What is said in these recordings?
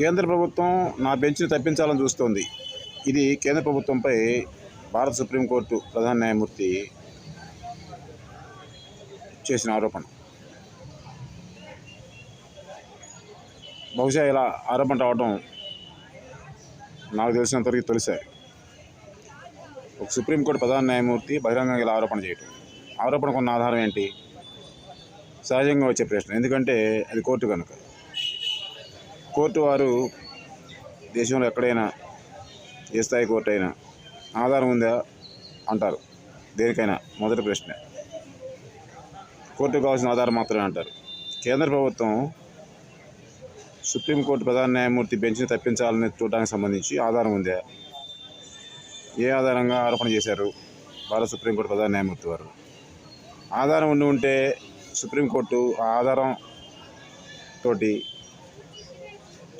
కేంద్ర ప్రభుత్వం నా బెంచ్ని తప్పించాలని చూస్తోంది. ఇది కేంద్ర ప్రభుత్వంపై భారత సుప్రీంకోర్టు ప్రధాన న్యాయమూర్తి చేసిన ఆరోపణ. బహుశా ఇలా ఆరోపణ రావడం నాకు తెలిసినంతవరకు తొలిసారి. ఒక సుప్రీంకోర్టు ప్రధాన న్యాయమూర్తి బహిరంగంగా ఇలా ఆరోపణ చేయటం. ఆరోపణకు ఉన్న ఆధారం ఏంటి? సహజంగా వచ్చే ప్రశ్న. ఎందుకంటే అది కోర్టు కనుక. కోర్టు వారు దేశంలో ఎక్కడైనా ఏ స్థాయి కోర్టు అయినా ఆధారం ఉందా అంటారు. దేనికైనా మొదటి ప్రశ్న. కోర్టుకు కావాల్సిన ఆధారం మాత్రమే అంటారు. కేంద్ర ప్రభుత్వం సుప్రీంకోర్టు ప్రధాన న్యాయమూర్తి బెంచ్ని తప్పించాలని చూడడానికి సంబంధించి ఆధారం ఉందా? ఏ ఆధారంగా ఆరోపణ చేశారు భారత సుప్రీంకోర్టు ప్రధాన న్యాయమూర్తి వారు? ఆధారం ఉండి ఉంటే సుప్రీంకోర్టు ఆ ఆధారం తోటి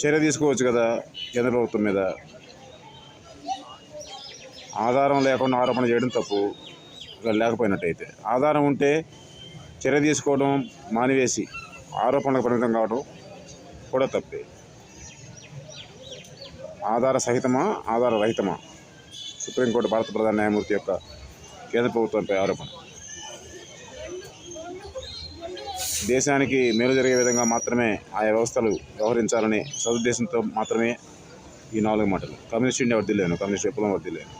చర్య తీసుకోవచ్చు కదా కేంద్ర ప్రభుత్వం మీద? ఆధారం లేకుండా ఆరోపణ చేయడం తప్పు. లేకపోయినట్టయితే. ఆధారం ఉంటే చర్య తీసుకోవడం మానివేసి ఆరోపణలకు పరిమితం కావడం కూడా తప్పే. ఆధార సహితమా ఆధార రహితమా? సుప్రీంకోర్టు భారత ప్రధాన న్యాయమూర్తి యొక్క కేంద్ర ప్రభుత్వంపై ఆరోపణ. దేశానికి మేలు జరిగే విధంగా మాత్రమే ఆయా వ్యవస్థలు వ్యవహరించాలని సదుద్దేశంతో మాత్రమే ఈ నాలుగు మాటలు. కమ్యూనిస్ట్ ఇండియా వర్దిలేను కమ్యూనిస్ట్ విప్లవం వర్దిలేను